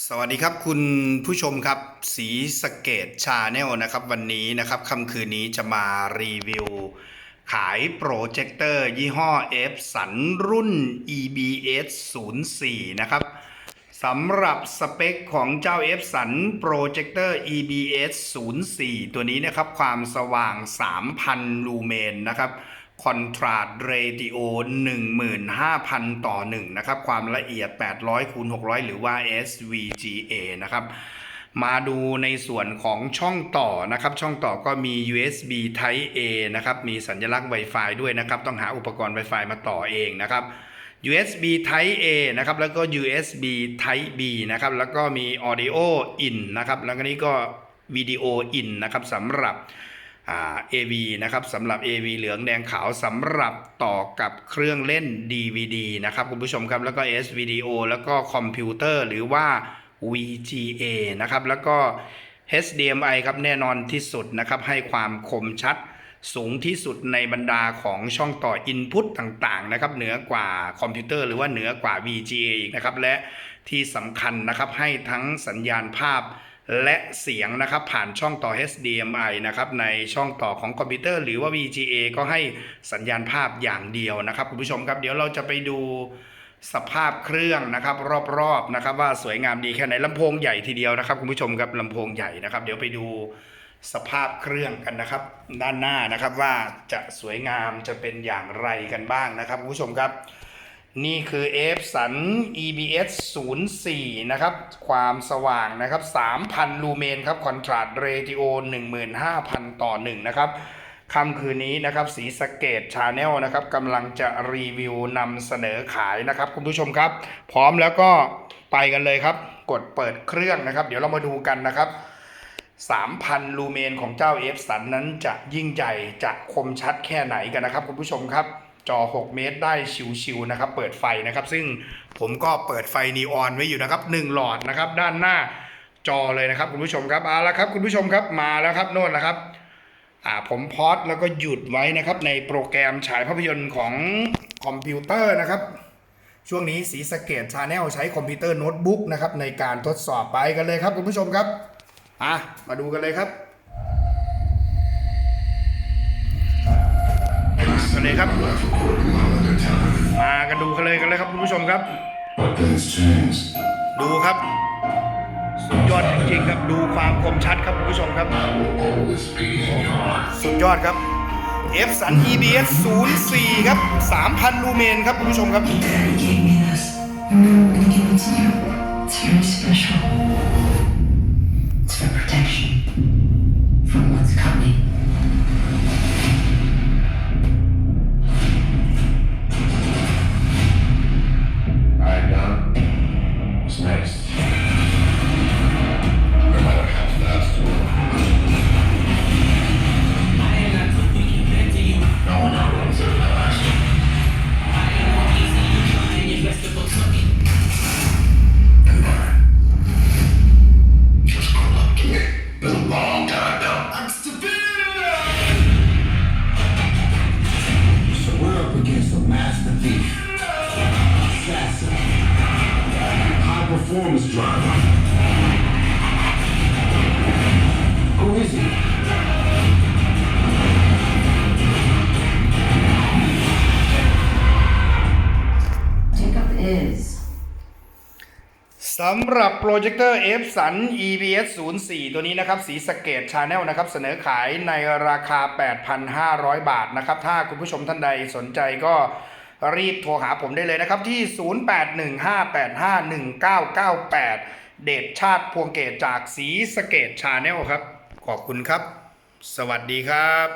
สวัสดีครับคุณผู้ชมครับสีสเกตชาแนลนะครับ วันนี้นะครับค่ำคืนนี้จะมารีวิว ขายโปรเจคเตอร์ ยี่ห้อ F สันรุ่น EBS 04นะครับสำหรับสเปคของเจ้า F สันโปรเจคเตอร์ EBS 04ตัวนี้นะครับ ความสว่าง 3,000 ลูเมนนะครับ คอนทราสเรดิโอ15,000 ต่อ 1 นะครับ ความละเอียด 800คูณ600 หรือว่า SVGA นะครับ มาดูในส่วนของช่องต่อนะครับ ช่องต่อก็มี USB Type A นะครับ มีสัญลักษณ์ Wi-Fi ด้วยนะครับ ต้องหาอุปกรณ์ Wi-Fi มาต่อเองนะครับ USB Type A นะครับ แล้วก็ USB Type B นะครับ แล้วก็มี Audio In นะครับ แล้วก็นี้ก็ Video In นะครับสำหรับ เอ่า AV นะครับสำหรับ AV เหลืองแดงขาวสำหรับต่อกับเครื่องเล่น DVD นะครับคุณผู้ชมครับแล้วก็ S Video แล้วก็คอมพิวเตอร์หรือว่า VGA นะครับแล้วก็ HDMI ครับแน่นอนที่สุดนะครับให้ความคมชัดสูงที่สุดในบรรดาของช่องต่อ Input ต่างๆนะครับเหนือกว่าคอมพิวเตอร์หรือว่าเหนือกว่า VGA อีกนะครับและที่สำคัญนะครับให้ทั้งสัญญาณภาพ และเสียงนะครับผ่านช่องต่อ HDMI นะครับในช่องต่อของคอมพิวเตอร์หรือว่า VGA ก็ให้สัญญาณภาพอย่างเดียวนะครับคุณผู้ชมครับเดี๋ยวเราจะไปดูสภาพเครื่องนะครับ รอบๆนะครับ ว่าสวยงามดีแค่ไหนลำโพงใหญ่ทีเดียวนะครับคุณผู้ชมครับลำโพงใหญ่นะครับ เดี๋ยวไปดูสภาพเครื่องกันนะครับ ด้านหน้านะครับว่าจะสวยงามจะเป็นอย่างไรกันบ้างนะครับคุณผู้ชมครับ นี่คือ F สัน EBS 04 นะครับ ความสว่างนะครับ 3,000 ลูเมนครับ คอนทราสเรติโอ 15,000 ต่อ 1 นะครับค่ำคืนนี้นะครับ สีสเกตชาแนลนะครับกำลังจะรีวิวนำเสนอขายนะครับ คุณผู้ชมครับ พร้อมแล้วก็ไปกันเลยครับ กดเปิดเครื่องนะครับ เดี๋ยวเรามาดูกันนะครับ 3,000 ลูเมนของเจ้า F สันนั้นจะยิ่งใหญ่จะคมชัดแค่ไหนกันนะครับ คุณผู้ชมครับ จอ 6 เมตรได้ชิวๆนะครับ เปิดไฟนะครับ ซึ่งผมก็เปิดไฟนีออนไว้อยู่นะครับ 1 หลอดนะครับ ด้านหน้าจอเลยนะครับ คุณผู้ชมครับเอาละครับ คุณผู้ชมครับมาแล้วครับโน่นนะครับอ่าผมพอดแล้วก็หยุดไว้นะครับ ในโปรแกรมฉายภาพยนตร์ของคอมพิวเตอร์นะครับ ช่วงนี้สีสเกตชาแนลใช้คอมพิวเตอร์โน้ตบุ๊กนะครับในการทดสอบไปกันเลยครับ คุณผู้ชมครับอะมาดูกันเลยครับ ครับ มากันดูกันเลยกันเลยครับคุณผู้ชมครับ ดูครับ สุดยอดจริงๆครับ ดูความคมชัดครับคุณผู้ชมครับ สุดยอดครับ F สัน EBS 04 ครับ 3,000 ลูเมนครับคุณผู้ชมครับ performance driver. Who is he? Jacob is. สำหรับโปรเจคเตอร์ F สัน EBS 04ตัวนี้นะครับ สีสะเกตชาแนลนะครับ เสนอขายในราคา 8,500 บาทนะครับ ถ้าคุณผู้ชมท่านใดสนใจก็ รีบโทรหาผมได้เลยนะครับที่ 0815851998 เดชชาติพวงเกตจากสีสเกตชาแนลครับ ขอบคุณครับ สวัสดีครับ